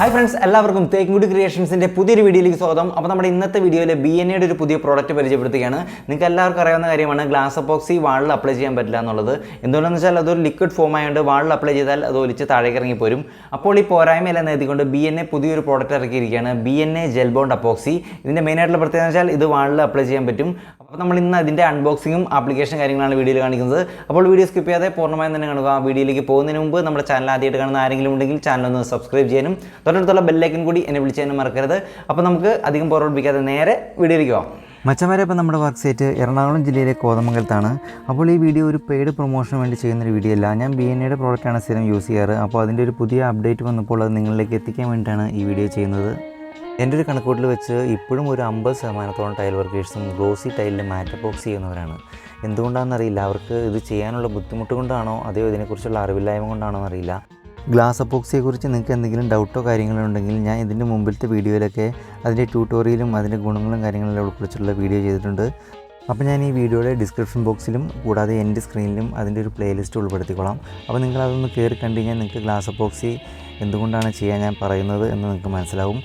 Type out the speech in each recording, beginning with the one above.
Hi friends എല്ലാവർക്കും തേക്കുംകുടി ക്രിയേഷൻസിന്റെ പുതിയൊരു വീഡിയോയിലേക്ക് സ്വാഗതം. അപ്പോൾ നമ്മുടെ ഇന്നത്തെ വീഡിയോയിൽ ബി എൻ എയുടെ ഒരു പുതിയ പ്രോഡക്റ്റ് പരിചയപ്പെടുത്തുകയാണ്. നിങ്ങൾക്ക് എല്ലാവർക്കും അറിയാവുന്ന കാര്യമാണ് ഗ്ലാസ് അപ്പോക്സി വാളിൽ അപ്ലൈ ചെയ്യാൻ പറ്റില്ല എന്നുള്ളത്. എന്തുകൊണ്ടെന്ന് വെച്ചാൽ അതൊരു ലിക്വിഡ് ഫോം ആയതുകൊണ്ട് വാളിൽ അപ്ലൈ ചെയ്താൽ അത് ഒലിച്ച് താഴേക്ക് ഇറങ്ങി പോരും. അപ്പോൾ ഈ പോരായ്മയെല്ലാം നേടിക്കൊണ്ട് ബി എൻ എ പുതിയൊരു product ഇറക്കിയിരിക്കുകയാണ് B N A gel bond epoxy ഇതിന്റെ മെയിനായിട്ടുള്ള പ്രത്യേകത വെച്ചാൽ ഇത് വാളിൽ അപ്ലൈ ചെയ്യാൻ പറ്റും. അപ്പോൾ നമ്മൾ ഇന്ന് അതിന്റെ അൺബോക്സിങ്ങും ആപ്ലിക്കേഷൻ കാര്യങ്ങളാണ് വീഡിയോയിൽ കാണിക്കുന്നത്. അപ്പോൾ വീഡിയോ സ്കിപ്പ് ചെയ്യാതെ പൂർണമായും തന്നെ കാണുക. ആ വീഡിയോയിലേക്ക് പോകുന്നതിന് മുമ്പ് നമ്മുടെ ചാനൽ ആദ്യമായിട്ട് കാണുന്ന ആരെങ്കിലും ഉണ്ടെങ്കിൽ ചാനൽ ഒന്ന് സബ്സ്ക്രൈബ് ചെയ്യാനും തൊട്ടടുത്തുള്ള ബെല്ലൈക്കൻ കൂടി എന്നെ വിളിച്ചാനും മറക്കരുത്. അപ്പോൾ നമുക്ക് അധികം പുറപ്പെടുപ്പിക്കാതെ നേരെ വീഡിയോയിലേക്ക് പോകാം മച്ചന്മാരെ ഇപ്പം നമ്മുടെ വർക്ക് സൈറ്റ് എറണാകുളം ജില്ലയിലെ കോതമംഗലത്താണ്. അപ്പോൾ ഈ വീഡിയോ ഒരു പെയ്ഡ് പ്രൊമോഷന് വേണ്ടി ചെയ്യുന്നൊരു വീഡിയോ അല്ല. ഞാൻ ബി എൻ എയുടെ പ്രോഡക്റ്റാണ് സ്ഥിരം യൂസ് ചെയ്യാറ്. അപ്പോൾ അതിന്റെ ഒരു പുതിയ അപ്ഡേറ്റ് വന്നപ്പോൾ അത് നിങ്ങളിലേക്ക് എത്തിക്കാൻ വേണ്ടിയിട്ടാണ് ഈ വീഡിയോ ചെയ്യുന്നത്. എന്റെ ഒരു കണക്കൂട്ടിൽ വെച്ച് ഇപ്പോഴും ഒരു അമ്പത് ശതമാനത്തോളം ടൈൽ വർക്കേഴ്സും ഗ്ലോസി ടൈലിൽ മാറ്റബോക്സ് ചെയ്യുന്നവരാണ്. എന്തുകൊണ്ടാണെന്നറിയില്ല. അവർക്ക് ഇത് ചെയ്യാനുള്ള ബുദ്ധിമുട്ട് കൊണ്ടാണോ അതോ ഇതിനെക്കുറിച്ചുള്ള അറിവില്ലായ്മ കൊണ്ടാണോ എന്നറിയില്ല. ഗ്ലാസ് അപ്പോക്സിയെക്കുറിച്ച് നിങ്ങൾക്ക് എന്തെങ്കിലും ഡൗട്ടോ കാര്യങ്ങളോ ഉണ്ടെങ്കിൽ ഞാൻ ഇതിന്റെ മുമ്പിലത്തെ വീഡിയോയിലൊക്കെ അതിന്റെ ട്യൂട്ടോറിയലും അതിന്റെ ഗുണങ്ങളും കാര്യങ്ങളെല്ലാം ഉൾപ്പെടുത്തിയിട്ടുള്ള വീഡിയോ ചെയ്തിട്ടുണ്ട്. അപ്പോൾ ഞാൻ ഈ വീഡിയോയുടെ ഡിസ്ക്രിപ്ഷൻ ബോക്സിലും കൂടാതെ എന്റെ സ്ക്രീനിലും അതിന്റെ ഒരു പ്ലേലിസ്റ്റ് ഉൾപ്പെടുത്തിക്കോളാം. അപ്പോൾ നിങ്ങൾ അതൊന്ന് കയറി കണ്ടുകഴിഞ്ഞാൽ നിങ്ങൾക്ക് ഗ്ലാസ് അപ്പോക്സി എന്തുകൊണ്ടാണ് ചെയ്യാൻ ഞാൻ പറയുന്നത് എന്ന് നിങ്ങൾക്ക് മനസ്സിലാവും.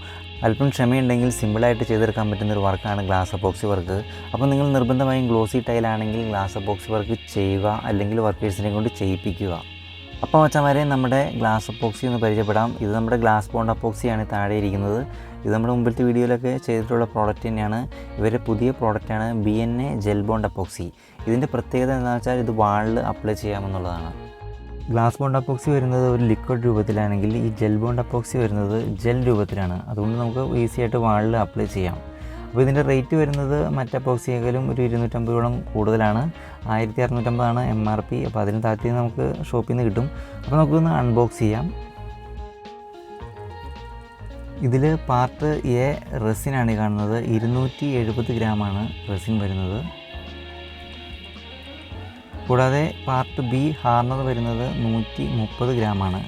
അല്പം ക്ഷമയുണ്ടെങ്കിൽ സിമ്പിളായിട്ട് ചെയ്തെടുക്കാൻ പറ്റുന്ന ഒരു വർക്കാണ് ഗ്ലാസ് അപ്പോക്സി വർക്ക് അപ്പോൾ നിങ്ങൾ നിർബന്ധമായും ഗ്ലോസി ടൈലാണെങ്കിൽ ഗ്ലാസ് അപ്പോക്സി വർക്ക് ചെയ്യുക അല്ലെങ്കിൽ വർക്കേഴ്സിനെ കൊണ്ട് ചെയ്യിപ്പിക്കുക. അപ്പോൾ മച്ചന്മാരെ നമ്മുടെ ഗ്ലാസ് അപ്പോക്സി ഒന്ന് പരിചയപ്പെടാം. ഇത് നമ്മുടെ ഗ്ലാസ് ബോണ്ട് അപ്പോക്സിയാണ് താഴെ ഇരിക്കുന്നത്. ഇത് നമ്മുടെ മുമ്പിലത്തെ വീഡിയോയിലൊക്കെ ചെയ്തിട്ടുള്ള പ്രോഡക്റ്റ് തന്നെയാണ്. ഇവരുടെ പുതിയ പ്രോഡക്റ്റാണ് B N A gel bond epoxy ഇതിന്റെ പ്രത്യേകത എന്താണെന്ന് വെച്ചാൽ ഇത് വാളിൽ അപ്ലൈ ചെയ്യാമെന്നുള്ളതാണ്. ഗ്ലാസ് ബോണ്ട് അപ്പോക്സി വരുന്നത് ഒരു ലിക്വിഡ് രൂപത്തിലാണെങ്കിൽ ഈ ജെൽ ബോണ്ട് അപ്പോക്സി വരുന്നത് ജെൽ രൂപത്തിലാണ്. അതുകൊണ്ട് നമുക്ക് ഈസി ആയിട്ട് വാളിൽ അപ്ലൈ ചെയ്യാം. അപ്പോൾ ഇതിന്റെ റേറ്റ് വരുന്നത് മറ്റേ അപ്പോക്സിയേക്കാളും ഒരു ഇരുന്നൂറ്റമ്പതോളം കൂടുതലാണ്. ആയിരത്തി അറുന്നൂറ്റമ്പതാണ് എം ആർ പി അപ്പോൾ അതിന് താഴ്ത്തി നമുക്ക് ഷോപ്പിൽ നിന്ന് കിട്ടും. അപ്പോൾ നമുക്കൊന്ന് അൺബോക്സ് ചെയ്യാം. ഇതിൽ പാർട്ട് എ റെസിനാണ് കാണുന്നത്. ഇരുന്നൂറ്റി എഴുപത് ഗ്രാമാണ് റെസിൻ വരുന്നത്. കൂടാതെ പാർട്ട് ബി ഹാർണർ വരുന്നത് നൂറ്റി മുപ്പത് ഗ്രാമാണ്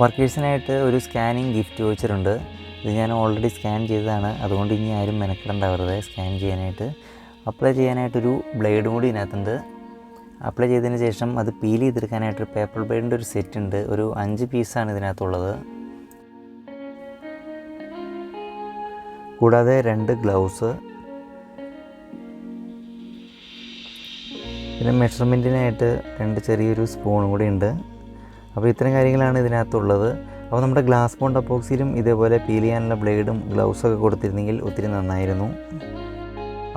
വർക്കേഴ്സിനായിട്ട് ഒരു സ്കാനിങ് ഗിഫ്റ്റ് വച്ചിട്ടുണ്ട് ഇത് ഞാൻ ഓൾറെഡി സ്കാൻ ചെയ്തതാണ്. അതുകൊണ്ട് ഇനി ആരും മെനക്കെടണ്ട വെറുതെ സ്കാൻ ചെയ്യാനായിട്ട്. അപ്ലൈ ചെയ്യാനായിട്ടൊരു ബ്ലേഡും കൂടി ഇതിനകത്തുണ്ട്. അപ്ലൈ ചെയ്തതിന് ശേഷം അത് പീൽ ചെയ്തെടുക്കാനായിട്ടൊരു പേപ്പർ ബ്ലേഡിന്റെ ഒരു സെറ്റ് ഉണ്ട് ഒരു അഞ്ച് പീസാണ് ഇതിനകത്തുള്ളത്. കൂടാതെ രണ്ട് ഗ്ലൗസ്. പിന്നെ മെഷർമെന്റിനായിട്ട് രണ്ട് ചെറിയൊരു സ്പൂണും കൂടി ഉണ്ട്. അപ്പോൾ ഇത്തരം കാര്യങ്ങളാണ് ഇതിനകത്തുള്ളത്. അപ്പോൾ നമ്മുടെ ഗ്ലാസ് ബോണ്ട് അപ്പോക്സിലും ഇതേപോലെ പീൽ ചെയ്യാനുള്ള ബ്ലേഡും ഗ്ലൗസൊക്കെ കൊടുത്തിരുന്നെങ്കിൽ ഒത്തിരി നന്നായിരുന്നു.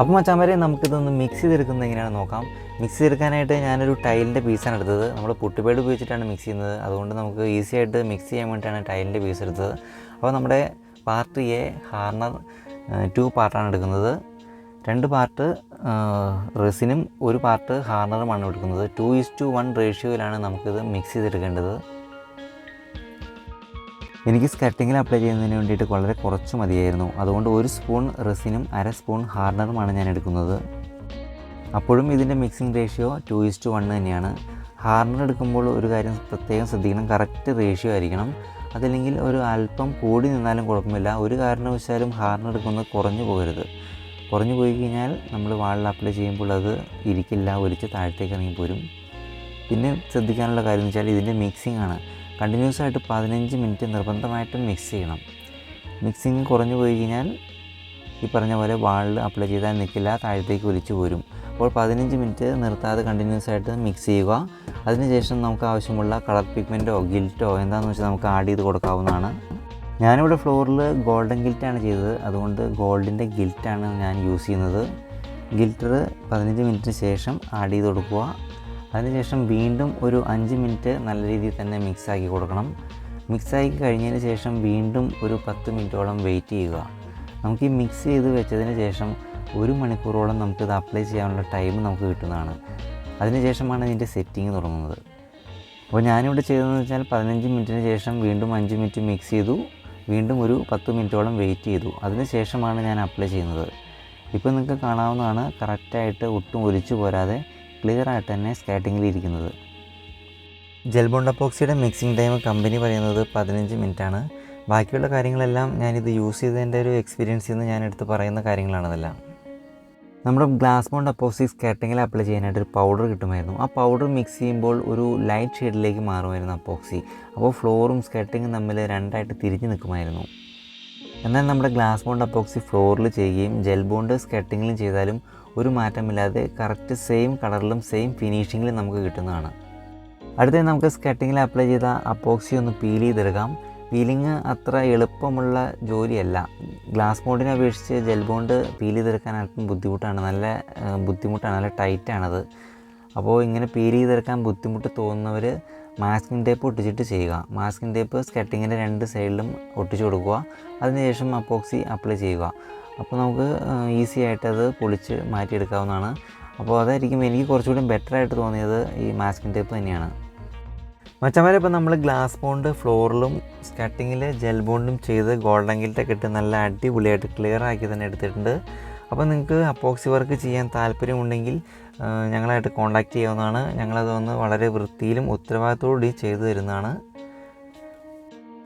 അപ്പോൾ വരെ നമുക്കിതൊന്ന് മിക്സ് ചെയ്തെടുക്കുന്നത് എങ്ങനെയാണ് നോക്കാം. മിക്സ് ചെയ്തെടുക്കാനായിട്ട് ഞാനൊരു ടൈലിന്റെ പീസാണ് എടുത്തത്. നമ്മൾ പുട്ടുപേട് ഉപയോഗിച്ചിട്ടാണ് മിക്സ് ചെയ്യുന്നത്. അതുകൊണ്ട് നമുക്ക് ഈസി ആയിട്ട് മിക്സ് ചെയ്യാൻ വേണ്ടിയിട്ടാണ് ടൈലിന്റെ പീസ് എടുത്തത്. അപ്പോൾ നമ്മുടെ പാർട്ട് എ ഹാർണർ ടു പാർട്ടാണ് എടുക്കുന്നത്. രണ്ട് പാർട്ട് റെസിനും ഒരു പാർട്ട് ഹാർണറുമാണ് എടുക്കുന്നത്. ടു ഈസ് ടു വൺ റേഷ്യോയിലാണ് നമുക്കിത് മിക്സ് ചെയ്തെടുക്കേണ്ടത്. എനിക്ക് സ്കട്ടിങ്ങിൽ അപ്ലൈ ചെയ്യുന്നതിന് വേണ്ടിയിട്ട് വളരെ കുറച്ച് മതിയായിരുന്നു. അതുകൊണ്ട് ഒരു സ്പൂൺ റെസിനും അര സ്പൂൺ ഹാർണറുമാണ് ഞാൻ എടുക്കുന്നത്. അപ്പോഴും ഇതിന്റെ mixing ratio two is to one തന്നെയാണ്. ഹാർണർ എടുക്കുമ്പോൾ ഒരു കാര്യം പ്രത്യേകം ശ്രദ്ധിക്കണം. കറക്റ്റ് റേഷ്യോ ആയിരിക്കണം. അതല്ലെങ്കിൽ ഒരു അല്പം കൂടി നിന്നാലും കുഴപ്പമില്ല. ഒരു കാരണവശാലും ഹാർണർ എടുക്കുന്നത് കുറഞ്ഞു പോകരുത്. കുറഞ്ഞു പോയി കഴിഞ്ഞാൽ നമ്മൾ വാളിൽ അപ്ലൈ ചെയ്യുമ്പോൾ അത് ഇരിക്കില്ല ഒലിച്ച് താഴത്തേക്ക് ഇറങ്ങി പോരും. പിന്നെ ശ്രദ്ധിക്കാനുള്ള കാര്യം എന്ന് വെച്ചാൽ ഇതിന്റെ മിക്സിംഗ് ആണ്. കണ്ടിന്യൂസ് ആയിട്ട് പതിനഞ്ച് മിനിറ്റ് നിർബന്ധമായിട്ടും മിക്സ് ചെയ്യണം. മിക്സിങ് കുറഞ്ഞു പോയി കഴിഞ്ഞാൽ ഈ പറഞ്ഞ പോലെ വാളിൽ അപ്ലൈ ചെയ്താൽ നിൽക്കില്ല താഴത്തേക്ക് ഒലിച്ചു പോരും. അപ്പോൾ പതിനഞ്ച് മിനിറ്റ് നിർത്താതെ കണ്ടിന്യൂസ് ആയിട്ട് മിക്സ് ചെയ്യുക. അതിനുശേഷം നമുക്ക് ആവശ്യമുള്ള കളർ പിഗ്മെന്റോ ഗിൽറ്റോ എന്താണെന്ന് വെച്ചാൽ നമുക്ക് ആഡ് ചെയ്ത് കൊടുക്കാവുന്നതാണ്. ഞാനിവിടെ ഫ്ലോറിൽ ഗോൾഡൻ ഗിൽറ്റാണ് ചെയ്തത്. അതുകൊണ്ട് ഗോൾഡിന്റെ ഗിൽറ്റാണ് ഞാൻ യൂസ് ചെയ്യുന്നത്. ഗിൽറ്റർ പതിനഞ്ച് മിനിറ്റിന് ശേഷം ആഡ് ചെയ്ത് കൊടുക്കുക. അതിനുശേഷം വീണ്ടും ഒരു അഞ്ച് മിനിറ്റ് നല്ല രീതിയിൽ തന്നെ മിക്സ് ആക്കി കൊടുക്കണം. മിക്സ് ആക്കി കഴിഞ്ഞതിന് ശേഷം വീണ്ടും ഒരു പത്ത് മിനിറ്റോളം വെയിറ്റ് ചെയ്യുക. നമുക്ക് ഈ മിക്സ് ചെയ്ത് വെച്ചതിന് ശേഷം ഒരു മണിക്കൂറോളം നമുക്കിത് അപ്ലൈ ചെയ്യാനുള്ള ടൈം നമുക്ക് കിട്ടുന്നതാണ്. അതിനുശേഷമാണ് ഇതിന്റെ സെറ്റിങ് തുടങ്ങുന്നത്. അപ്പോൾ ഞാനിവിടെ ചെയ്തതെന്ന് വെച്ചാൽ പതിനഞ്ച് മിനിറ്റിന് ശേഷം വീണ്ടും അഞ്ച് മിനിറ്റ് മിക്സ് ചെയ്തു. വീണ്ടും ഒരു പത്ത് മിനിറ്റോളം വെയിറ്റ് ചെയ്തു. അതിന് ശേഷമാണ് ഞാൻ അപ്ലൈ ചെയ്യുന്നത്. ഇപ്പോൾ നിങ്ങൾക്ക് കാണാവുന്നതാണ് കറക്റ്റായിട്ട് ഒട്ടും ഒലിച്ചു പോരാതെ ക്ലിയർ ആയിട്ട് തന്നെ സ്കാറ്റിങ്ങിൽ ഇരിക്കുന്നത്. ജെൽ ബോണ്ടപ്പോക്സിയുടെ മിക്സിംഗ് ടൈം കമ്പനി പറയുന്നത് പതിനഞ്ച് മിനിറ്റാണ്. ബാക്കിയുള്ള കാര്യങ്ങളെല്ലാം ഞാനിത് യൂസ് ചെയ്തതിന്റെ ഒരു എക്സ്പീരിയൻസിൽ നിന്ന് ഞാൻ എടുത്ത് പറയുന്ന കാര്യങ്ങളാണ് ഇതെല്ലാം. നമ്മുടെ ഗ്ലാസ് ബോണ്ട് അപ്പോസിക്സ് കെട്ടിങ്ങിൽ അപ്ലൈ ചെയ്യാനായിട്ട് ഒരു പൗഡർ കിട്ടുമായിരുന്നു. ആ പൗഡർ മിക്സ് ചെയ്യുമ്പോൾ ഒരു ലൈറ്റ് ഷെയ്ഡിലേക്ക് മാറുമായിരുന്നു അപ്പോക്സി അപ്പോൾ ഫ്ലോറും സ്കെട്ടിങ്ങും തമ്മിൽ രണ്ടായിട്ട് തിരിഞ്ഞ് നിൽക്കുമായിരുന്നു. എന്നാൽ നമ്മുടെ ഗ്ലാസ് ബോണ്ട് അപ്പോക്സി ഫ്ലോറിൽ ചെയ്യുകയും ജെൽ ബോണ്ട് സ്കെട്ടിങ്ങിലും ചെയ്താലും ഒരു മാറ്റമില്ലാതെ കറക്റ്റ് സെയിം കളറിലും സെയിം ഫിനിഷിങ്ങിലും നമുക്ക് കിട്ടുന്നതാണ്. അടുത്തത് നമുക്ക് സ്കെട്ടിങ്ങിൽ അപ്ലൈ ചെയ്ത അപ്പോക്സി ഒന്ന് പീൽ ചെയ്തെടുക്കാം. പീലിങ് അത്ര എളുപ്പമുള്ള ജോലിയല്ല. ഗ്ലാസ് ബോണ്ടിനെ അപേക്ഷിച്ച് ജെൽ ബോണ്ട് പീൽ ചെയ്തെടുക്കാൻ അല്പം ബുദ്ധിമുട്ടാണ്. നല്ല ബുദ്ധിമുട്ടാണ്. നല്ല ടൈറ്റാണത്. അപ്പോൾ ഇങ്ങനെ പീൽ ചെയ്തെടുക്കാൻ ബുദ്ധിമുട്ട് തോന്നുന്നവർ മാസ്കിംഗ് ടേപ്പ് ഒട്ടിച്ചിട്ട് ചെയ്യുക. മാസ്കിംഗ് ടേപ്പ് സ്കെട്ടിങ്ങിന്റെ രണ്ട് സൈഡിലും ഒട്ടിച്ചു കൊടുക്കുക. അതിനുശേഷം അപ്പോക്സി അപ്ലൈ ചെയ്യുക. അപ്പോൾ നമുക്ക് ഈസി ആയിട്ട് അത് പൊളിച്ച് മാറ്റിയെടുക്കാവുന്നതാണ്. അപ്പോൾ അതായിരിക്കും എനിക്ക് കുറച്ചുകൂടി ബെറ്ററായിട്ട് തോന്നിയത് ഈ മാസ്കിംഗ് ടേപ്പ് തന്നെയാണ്. മച്ചന്മാരെ ഇപ്പോൾ നമ്മൾ ഗ്ലാസ് ബോണ്ട് ഫ്ലോറിലും സ്കട്ടിങ്ങിൽ ജെൽ ബോണ്ടും ചെയ്ത് ഗോൾഡൻ ഗിൽറ്റൊക്കെ ഇട്ട് നല്ല അടിപൊളിയായിട്ട് ക്ലിയർ ആക്കി തന്നെ എടുത്തിട്ടുണ്ട്. അപ്പോൾ നിങ്ങൾക്ക് അപ്പോക്സി വർക്ക് ചെയ്യാൻ താല്പര്യമുണ്ടെങ്കിൽ ഞങ്ങളായിട്ട് കോൺടാക്റ്റ് ചെയ്യാവുന്നതാണ്. ഞങ്ങളത് വന്ന് വളരെ വൃത്തിയിലും ഉത്തരവാദിത്തോടുകൂടി ചെയ്തു തരുന്നതാണ്.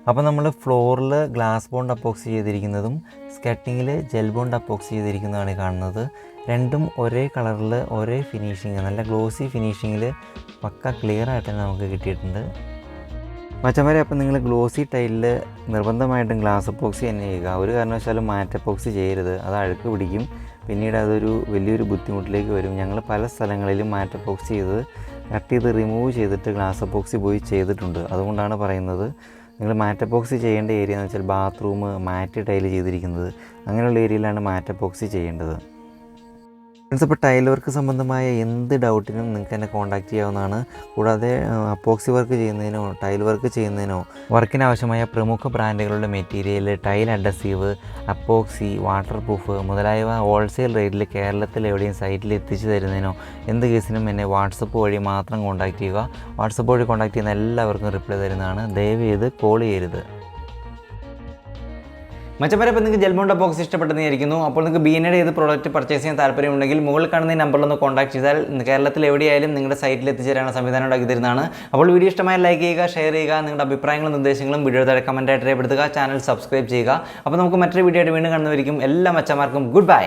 അപ്പോൾ നമ്മൾ ഫ്ലോറിൽ ഗ്ലാസ് ബോണ്ട് അപ്പോക്സി ചെയ്തിരിക്കുന്നതും സ്കട്ടിങ്ങിൽ ജെൽ ബോണ്ട് അപ്പോക്സി ചെയ്തിരിക്കുന്നതാണ് കാണുന്നത്. രണ്ടും ഒരേ കളറിൽ ഒരേ ഫിനിഷിങ് നല്ല ഗ്ലോസി ഫിനിഷിങ്ങിൽ പക്ക ക്ലിയർ ആയിട്ട് തന്നെ നമുക്ക് കിട്ടിയിട്ടുണ്ട്. മച്ചന്മാരെ അപ്പം നിങ്ങൾ ഗ്ലോസി ടൈലിൽ നിർബന്ധമായിട്ടും ഗ്ലാസ് അപ്പോക്സി തന്നെ ചെയ്യുക. ഒരു കാരണവശാലും മാറ്റ അപ്പോക്സി ചെയ്യരുത്. അത് അഴുക്ക് പിടിക്കും. പിന്നീട് അതൊരു വലിയൊരു ബുദ്ധിമുട്ടിലേക്ക് വരും. ഞങ്ങൾ പല സ്ഥലങ്ങളിലും മാറ്റ അപ്പോക്സി ചെയ്ത് കട്ട് ചെയ്ത് റിമൂവ് ചെയ്തിട്ട് ഗ്ലാസ് അപ്പോക്സി പോയി ചെയ്തിട്ടുണ്ട്. അതുകൊണ്ടാണ് പറയുന്നത് നിങ്ങൾ മാറ്റ് അപ്പോക്സി ചെയ്യേണ്ട ഏരിയ എന്ന് വെച്ചാൽ ബാത്റൂം മാറ്റ് ടൈൽ ചെയ്തിരിക്കുന്നത്. അങ്ങനെയുള്ള ഏരിയയിലാണ് മാറ്റ് അപ്പോക്സി ചെയ്യേണ്ടത്. ഫ്രണ്ട്സ് അപ്പോൾ ടൈൽ വർക്ക് സംബന്ധമായ എന്ത് ഡൗട്ടിനും നിങ്ങൾക്ക് എന്നെ കോൺടാക്റ്റ് ചെയ്യാവുന്നതാണ്. കൂടാതെ അപ്പോക്സി വർക്ക് ചെയ്യുന്നതിനോ ടൈൽ വർക്ക് ചെയ്യുന്നതിനോ വർക്കിന് ആവശ്യമായ പ്രമുഖ ബ്രാൻഡുകളുടെ material tile adhesive epoxy waterproof മുതലായവ ഹോൾസെയിൽ റേറ്റിൽ കേരളത്തിൽ എവിടെയും സൈറ്റിൽ എത്തിച്ചു തരുന്നതിനോ എന്ത് കേസിനും എന്നെ വാട്സപ്പ് വഴി മാത്രം കോൺടാക്റ്റ് ചെയ്യുക. വാട്സപ്പ് വഴി കോൺടാക്ട് ചെയ്യുന്ന എല്ലാവർക്കും റിപ്ലൈ തരുന്നതാണ്. ദയവ് ചെയ്ത് കോൾ ചെയ്യരുത്. മച്ചപ്പരെ ഇപ്പോൾ നിങ്ങൾക്ക് ജെൽബോണ്ട ബോക്സ് ഇഷ്ടപ്പെട്ടെന്നായിരിക്കുന്നു അപ്പോൾ നിങ്ങൾക്ക് ബി എന്റെ ഏത് പ്രോഡക്റ്റ് പർച്ചേസ് ചെയ്യാൻ താല്പര്യമുണ്ടെങ്കിൽ മുകളിൽ കാണുന്ന ഈ നമ്പറിലൊന്ന് കോൺടാക്ട് ചെയ്താൽ കേരളത്തിൽ എവിടെയായാലും നിങ്ങളുടെ സൈറ്റിൽ എത്തിച്ചേരാനുള്ള സംവിധാനം ഉണ്ടാക്കി തരുന്നതാണ്. അപ്പോൾ വീഡിയോ ഇഷ്ടമായ ലൈക്ക് ചെയ്യുക ഷെയർ ചെയ്യുക നിങ്ങളുടെ അഭിപ്രായങ്ങളും നിർദ്ദേശങ്ങളും വീഡിയോ താഴെ കമന്റായിട്ട് രേഖപ്പെടുത്തുക ചാനൽ സബ്സ്ക്രൈബ് ചെയ്യുക. അപ്പോൾ നമുക്ക് മറ്റൊരു വീഡിയോ ആയിട്ട് വീണ്ടും കാണുന്നവരിക്കും എല്ലാ മച്ചന്മാർക്കും ഗുഡ് ബൈ